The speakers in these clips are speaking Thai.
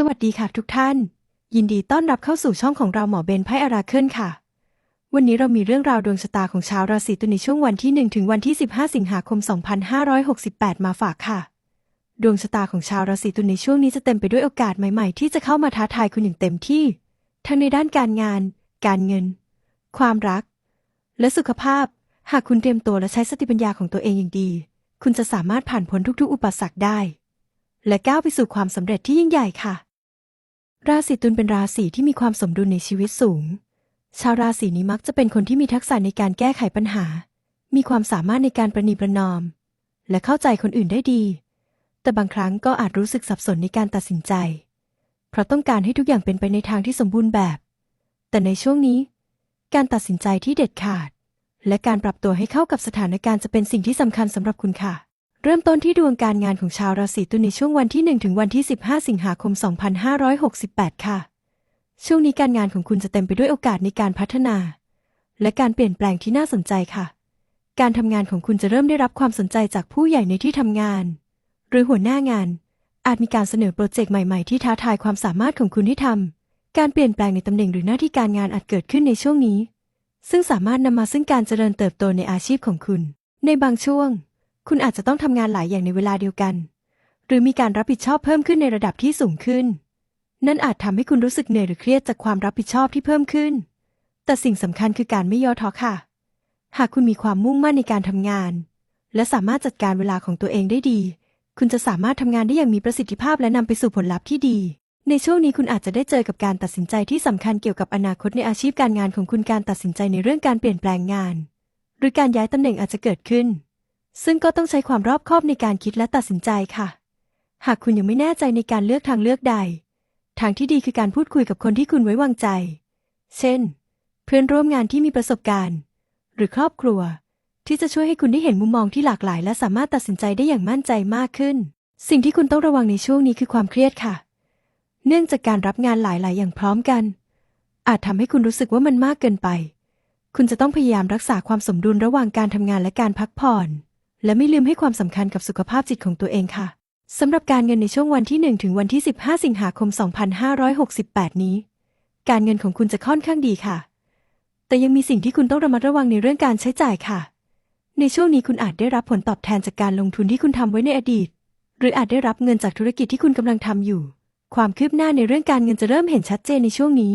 สวัสดีค่ะทุกท่าน ยินดีต้อนรับเข้าสู่ช่องของเราหมอเบนไพ่อาราเคิลค่ะ วันนี้เรามีเรื่องราวดวงชะตาของชาวราศีตุลในช่วงวันที่ 1 ถึงวันที่ 15 สิงหาคม 2568 มาฝากค่ะ ดวงชะตาของชาวราศีตุลในช่วงนี้จะเต็มไปด้วยโอกาสใหม่ๆ ที่จะเข้ามาท้าทายคุณอย่างเต็มที่ ทั้งในด้านการงาน การเงิน ความรัก และสุขภาพ หากคุณเตรียมตัวและใช้สติปัญญาของตัวเองอย่างดี คุณจะสามารถผ่านพ้นทุกๆ อุปสรรคได้ และก้าวไปสู่ความสำเร็จที่ยิ่งใหญ่ค่ะ ราศีตุลเป็นราศีที่มีความสมดุลในชีวิตสูง ชาวราศีนี้มักจะเป็นคนที่มีทักษะในการแก้ไขปัญหา มีความสามารถในการประนีประนอม และเข้าใจคนอื่นได้ดี แต่บางครั้งก็อาจรู้สึกสับสนในการตัดสินใจ เพราะต้องการให้ทุกอย่างเป็นไปในทางที่สมบูรณ์แบบ แต่ในช่วงนี้ การตัดสินใจที่เด็ดขาด และการปรับตัวให้เข้ากับสถานการณ์จะเป็นสิ่งที่สำคัญสำหรับคุณค่ะ เริ่มต้นที่ดวงการงานของชาวราศีตุลในช่วงวันที่ 1 ถึงวันที่ 15 สิงหาคม 2568 ค่ะ ช่วงนี้การงานของคุณจะเต็มไปด้วยโอกาสในการพัฒนา และการเปลี่ยนแปลงที่น่าสนใจค่ะ การทำงานของคุณจะเริ่มได้รับความสนใจจากผู้ใหญ่ในที่ทำงาน หรือหัวหน้างาน อาจมีการเสนอโปรเจกต์ใหม่ๆ ที่ท้าทายความสามารถของคุณให้ทำการเปลี่ยนแปลงในตำแหน่งหรือหน้าที่การงานอาจเกิดขึ้นในช่วงนี้ ซึ่งสามารถนำมาซึ่งการเจริญเติบโตในอาชีพของคุณ ในบางช่วง คุณอาจจะต้องทำงานหลายอย่างในเวลาเดียวกัน หรือมีการรับผิดชอบเพิ่มขึ้นในระดับที่สูงขึ้น นั่นอาจทำให้คุณรู้สึกเหนื่อยหรือเครียดจากความรับผิดชอบที่เพิ่มขึ้น แต่สิ่งสำคัญคือการไม่ย่อท้อค่ะ หากคุณมีความมุ่งมั่นในการทำงาน และสามารถจัดการเวลาของตัวเองได้ดี คุณจะสามารถทำงานได้อย่างมีประสิทธิภาพและนำไปสู่ผลลัพธ์ที่ดี ในช่วงนี้คุณอาจจะได้เจอกับการตัดสินใจที่สำคัญเกี่ยวกับอนาคตในอาชีพการงานของคุณการตัดสินใจในเรื่องการเปลี่ยนแปลงงาน หรือการย้ายตำแหน่งอาจจะเกิดขึ้น ซึ่งก็ต้องใช้ความรอบคอบในการคิดและตัดสินใจค่ะ หากคุณยังไม่แน่ใจในการเลือกทางเลือกใด ทางที่ดีคือการพูดคุยกับคนที่คุณไว้วางใจ เช่น เพื่อนร่วมงานที่มีประสบการณ์ หรือครอบครัว ที่จะช่วยให้คุณได้เห็นมุมมองที่หลากหลาย และสามารถตัดสินใจได้อย่างมั่นใจมากขึ้น สิ่งที่คุณต้องระวังในช่วงนี้คือความเครียดค่ะ เนื่องจากการรับงานหลาย ๆ อย่างพร้อมกัน อาจทำให้คุณรู้สึกว่ามันมากเกินไป คุณจะต้องพยายามรักษาความสมดุลระหว่างการทำงานและการพักผ่อน และไม่ลืมให้ความสำคัญกับสุขภาพจิตของตัวเองค่ะสำหรับการเงินในช่วงวันที่ 1 ถึงวันที่ 15 สิงหาคม 2568 นี้ การเงินของคุณจะค่อนข้างดีค่ะ แต่ยังมีสิ่งที่คุณต้องระมัดระวังในเรื่องการใช้จ่ายค่ะ ในช่วงนี้คุณอาจได้รับผลตอบแทนจากการลงทุนที่คุณทำไว้ในอดีต หรืออาจได้รับเงินจากธุรกิจที่คุณกำลังทำอยู่ ความคืบหน้าในเรื่องการเงินจะเริ่มเห็นชัดเจนในช่วงนี้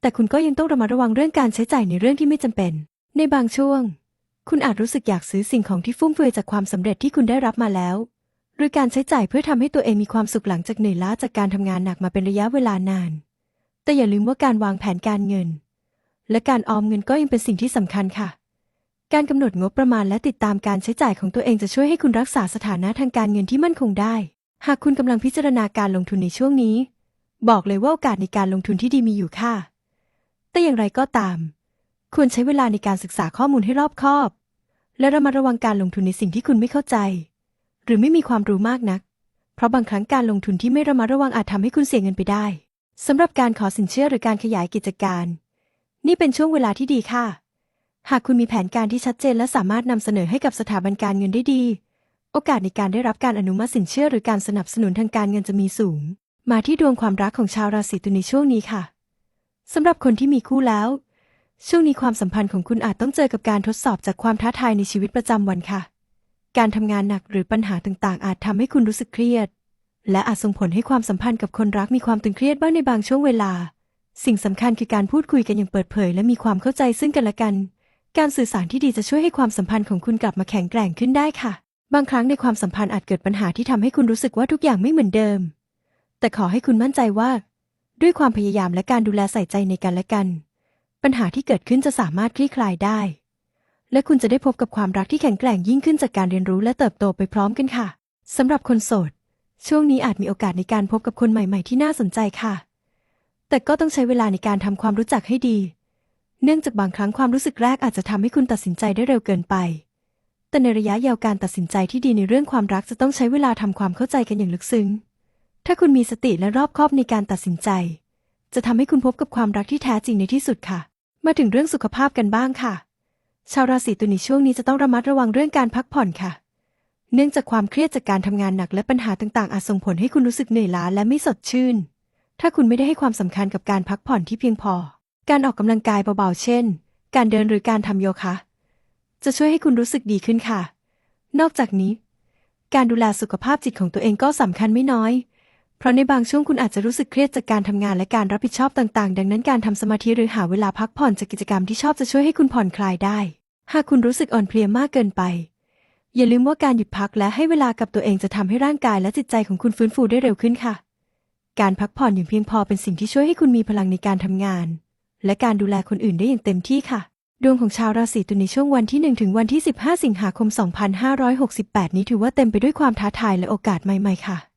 แต่คุณก็ยังต้องระมัดระวังเรื่องการใช้จ่ายในเรื่องที่ไม่จำเป็น ในบางช่วง คุณอาจรู้สึกอยากซื้อสิ่งของที่ฟุ่มเฟือยจากความสำเร็จที่คุณได้รับมาแล้ว หรือการใช้จ่ายเพื่อทำให้ตัวเองมีความสุขหลังจากเหนื่อยล้าจากการทำงานหนักมาเป็นระยะเวลานาน แต่อย่าลืมว่าการวางแผนการเงิน และการออมเงินก็ยังเป็นสิ่งที่สำคัญค่ะ การกำหนดงบประมาณและติดตามการใช้จ่ายของตัวเองจะช่วยให้คุณรักษาสถานะทางการเงินที่มั่นคงได้ หากคุณกำลังพิจารณาการลงทุนในช่วงนี้ บอกเลยว่าโอกาสในการลงทุนที่ดีมีอยู่ค่ะ แต่อย่างไรก็ตาม ควรใช้เวลาในการศึกษาข้อมูลให้รอบคอบ และระมัดระวังการลงทุนในสิ่งที่คุณไม่เข้าใจ หรือไม่มีความรู้มากนัก เพราะบางครั้งการลงทุนที่ไม่ระมัดระวังอาจทำให้คุณเสียเงินไปได้สำหรับการขอสินเชื่อหรือการขยายกิจการ นี่เป็นช่วงเวลาที่ดีค่ะ หากคุณมีแผนการที่ชัดเจนและสามารถนำเสนอให้กับสถาบันการเงินได้ดี โอกาสในการได้รับการอนุมัติสินเชื่อหรือการสนับสนุนทางการเงินจะมีสูง มาที่ดวงความรักของชาวราศีตุลในช่วงนี้ค่ะสำหรับคนที่มีคู่แล้ว ช่วงนี้ความสัมพันธ์ของคุณอาจต้องเจอกับการทดสอบจากความท้าทายในชีวิตประจำวันค่ะ การทำงานหนักหรือปัญหาต่างๆ อาจทำให้คุณรู้สึกเครียด และอาจส่งผลให้ความสัมพันธ์กับคนรักมีความตึงเครียดบ้างในบางช่วงเวลา สิ่งสำคัญคือการพูดคุยกันอย่างเปิดเผย และมีความเข้าใจซึ่งกันและกัน การสื่อสารที่ดีจะช่วยให้ความสัมพันธ์ของคุณกลับมาแข็งแกร่งขึ้นได้ค่ะ บางครั้งในความสัมพันธ์อาจเกิดปัญหาที่ทำให้คุณรู้สึกว่าทุกอย่างไม่เหมือนเดิม แต่ขอให้คุณมั่นใจว่า ด้วยความพยายามและการดูแลใส่ใจในกันและกัน ปัญหาที่เกิดขึ้นจะสามารถคลี่คลายได้ และคุณจะได้พบกับความรักที่แข็งแกร่งยิ่งขึ้นจากการเรียนรู้และเติบโตไปพร้อมกันค่ะสำหรับคนโสด ช่วงนี้อาจมีโอกาสในการพบกับคนใหม่ๆที่น่าสนใจค่ะ แต่ก็ต้องใช้เวลาในการทำความรู้จักให้ดี เนื่องจากบางครั้งความรู้สึกแรกอาจจะทำให้คุณตัดสินใจได้เร็วเกินไป แต่ในระยะยาวการตัดสินใจที่ดีในเรื่องความรักจะต้องใช้เวลาทำความเข้าใจกันอย่างลึกซึ้ง ถ้าคุณมีสติและรอบคอบในการตัดสินใจ จะทำให้คุณพบกับความรักที่แท้จริงในที่สุดค่ะ มาถึงเรื่องสุขภาพกันบ้างค่ะ ชาวราศีตุลในช่วงนี้จะต้องระมัดระวังเรื่องการพักผ่อนค่ะ เนื่องจากความเครียดจากการทำงานหนักและปัญหาต่างๆ อาจส่งผลให้คุณรู้สึกเหนื่อยล้าและไม่สดชื่น ถ้าคุณไม่ได้ให้ความสำคัญกับการพักผ่อนที่เพียงพอ การออกกำลังกายเบาๆ เช่น การเดินหรือการทำโยคะ จะช่วยให้คุณรู้สึกดีขึ้นค่ะ นอกจากนี้ การดูแลสุขภาพจิตของตัวเองก็สำคัญไม่น้อย เพราะในบางช่วงคุณอาจจะรู้สึกเครียดจากการทำงานและการรับผิดชอบต่างๆ ดังนั้นการทำสมาธิหรือหาเวลาพักผ่อนจากกิจกรรมที่ชอบจะช่วยให้คุณผ่อนคลายได้ หากคุณรู้สึกอ่อนเพลียมากเกินไป อย่าลืมว่าการหยุดพักและให้เวลากับตัวเองจะทำให้ร่างกายและจิตใจของคุณฟื้นฟูได้เร็วขึ้นค่ะ การพักผ่อนอย่างเพียงพอเป็นสิ่งที่ช่วยให้คุณมีพลังในการทำงาน และการดูแลคนอื่นได้อย่างเต็มที่ค่ะ ดวงของชาวราศีตุลในช่วงวันที่ 1 ถึงวันที่ 15 สิงหาคม 2568 นี้ถือว่าเต็มไปด้วยความท้าทายและโอกาสใหม่ๆค่ะ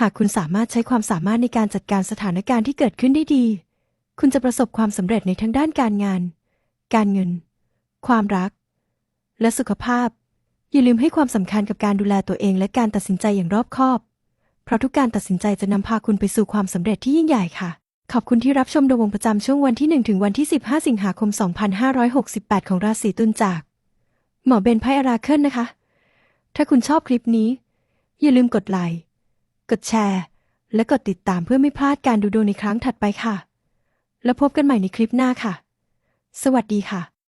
หากคุณสามารถใช้ความสามารถในการจัดการสถานการณ์ที่เกิดขึ้นได้ดี คุณจะประสบความสำเร็จในทั้งด้านการงาน การเงิน ความรัก และสุขภาพ อย่าลืมให้ความสำคัญกับการดูแลตัวเองและการตัดสินใจอย่างรอบคอบ เพราะทุกการตัดสินใจจะนำพาคุณไปสู่ความสำเร็จที่ยิ่งใหญ่ค่ะ ขอบคุณที่รับชมดวงประจำช่วงวันที่1ถึงวันที่ 15 สิงหาคม 2568 ของราศีตุลจาก หมอเบนไพอาราเคิลนะคะ ถ้าคุณชอบคลิปนี้ อย่าลืมกดไลค์ กดแชร์ และกดติดตามเพื่อไม่พลาดการดูดวงในครั้งถัดไปค่ะ แล้วพบกันใหม่ในคลิปหน้าค่ะ สวัสดีค่ะ